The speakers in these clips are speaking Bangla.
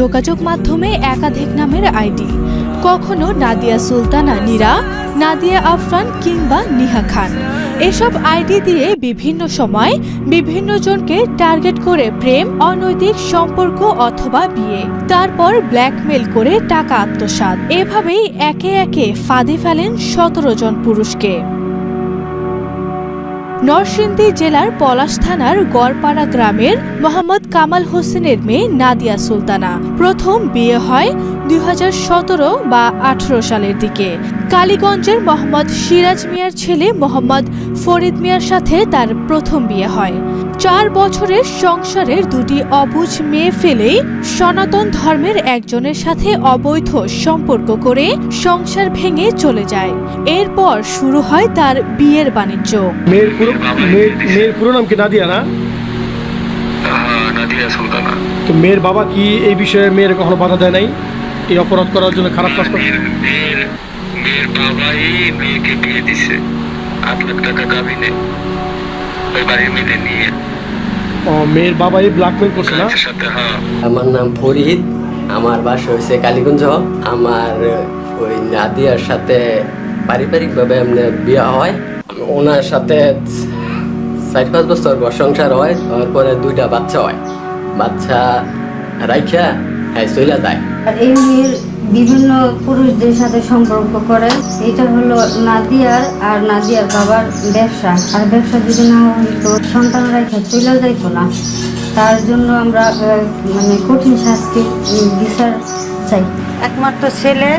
যোগাযোগ মাধ্যমে একাধিক নামের আইডি, কখনো নাদিয়া সুলতানা নীরা, নাদিয়া আফরান কিংবা নিহা খান। এসব আইডি দিয়ে বিভিন্ন সময় বিভিন্ন জনকে টার্গেট করে প্রেম, অনৈতিক সম্পর্ক অথবা বিয়ে, তারপর ব্ল্যাকমেল করে টাকা আত্মসাৎ। এভাবেই একে একে ফাঁদে ফেলেন সতেরো জন পুরুষকে। নরসিংদী জেলার পলাশ থানার গড়পাড়া গ্রামের মোহাম্মদ কামাল হোসেনের মেয়ে নাদিয়া সুলতানা। প্রথম বিয়ে হয় দুই হাজার সতেরো বা আঠারো সালের দিকে। কালীগঞ্জের মোহাম্মদ সিরাজ মিয়ার ছেলে মোহাম্মদ ফরিদ মিয়ার সাথে তার প্রথম বিয়ে হয়। চার বছরের সংসারের দুটি অবুঝ মেয়ে ফেলেই সনাতন ধর্মের একজনের সাথে অবৈধ সম্পর্ক করে সংসার ভেঙে চলে যায়। এরপর শুরু হয় তার বিয়ের বাণিজ্য। মেয়ের পুরো মেয়ের পুরো নাম কি নাদিয়া না? হ্যাঁ তো মেয়ের বাবা কি এই বিষয়ে মেয়ের কখনো বাধা দেয় নাই? এই অপরাধ করার জন্য খারাপ কাজ করে? মেয়ের বাবাই মেয়েকে বিয়ে দিছে। আট লাখ টাকা কাবিনে ওই বাড়ির মেয়েকে নিয়ে। ও, মেয়ের বাবা এই ব্ল্যাকমেল করছে না? সাথে হ্যাঁ। আমার নাম ফরিদ আমার বাসা হয়েছে কালীগঞ্জ। আমার ওই নাদিয়ার সাথে পারিবারিকভাবে এমনি বিয়ে হয়। ওনার সাথে চার পাঁচ বছর ঘর সংসার হয় তারপরে দুইটা বাচ্চা হয়। বাচ্চা রাইখা হ্যাঁ চলে যায়। আর এই মেয়ের বিভিন্ন পুরুষদের সাথে সম্পর্ক করে। এটা হলো নাদিয়ার আর নাদিয়ার বাবার ব্যবসা। আর ব্যবসা যদি না হইতো সন্তান রেখে চলে যাইতো না। তার জন্য আমরা মানে কঠিন শাস্তি বিচার চাই। একমাত্র ছেলে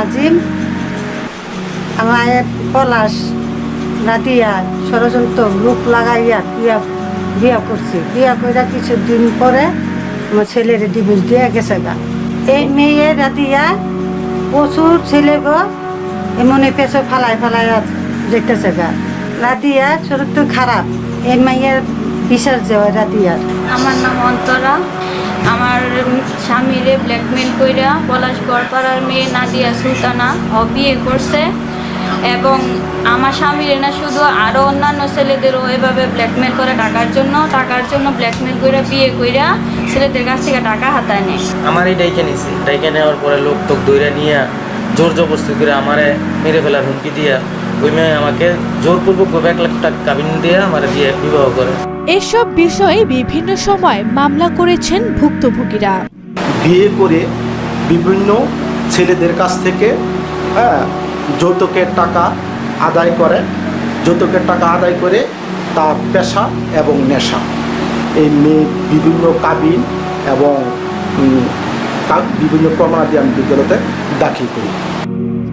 আজিম, আমার পলাশ, নাদিয়া, ষড়যন্ত্র লোক লাগাইয়া বিয়া বিয়া করছে। বিয়া করে কিছুদিন পরে আমার ছেলের ডিভোর্স দিয়ে গেছে গা। এই মেয়ে রাদিয়া প্রচুর ছেলে গো, এমনি পেছনে ফালাই ফালাই যেতেছে গা। রাদিয়া চরিত্র খারাপ, এই মেয়ের বিচার যাওয়া রাদিয়ার আমার নাম অন্তরা, আমার স্বামীরে ব্ল্যাকমেল কইরা পলাশ গড়পাড়ার মেয়ে নাদিয়া সুলতানা বিয়ে করছে এবং আমার স্বামীর না শুধু আরও অন্যান্য ছেলেদেরও এভাবে ব্ল্যাকমেল করে টাকার জন্য টাকার জন্য ব্ল্যাকমেল কইরা বিয়ে কইরা ছেলেদের কাছ থেকে টাকা হাতায় নেয়। আমার এই ডাইকে নিছি। ডাইকে নেওয়ার পরে লোক তোক দইরা নিয়ে জোর জবরদস্তি করে আমারে মেরে ফেলার হুমকি দিয়া ওই মেয়ে আমাকে জোরপূর্বক এক লাখ টাকা কাবিন দিয়ে আমার বিয়ে বিবাহ করে। এসব বিষয়ে বিভিন্ন সময় মামলা করেছেন ভুক্তভোগীরা। বিয়ে করে বিভিন্ন ছেলেদের কাছ থেকে হ্যাঁ যৌতুকের টাকা আদায় করে যৌতুকের টাকা আদায় করে তার পেশা এবং নেশা। এই মেয়ে বিভিন্ন কাবিন এবং বিভিন্ন প্রমাণাদি আমি বিদ্যালয়তে দাখিল করি।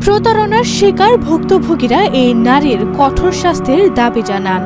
প্রতারণার শিকার ভুক্তভোগীরা এই নারীর কঠোর শাস্তির দাবি জানান।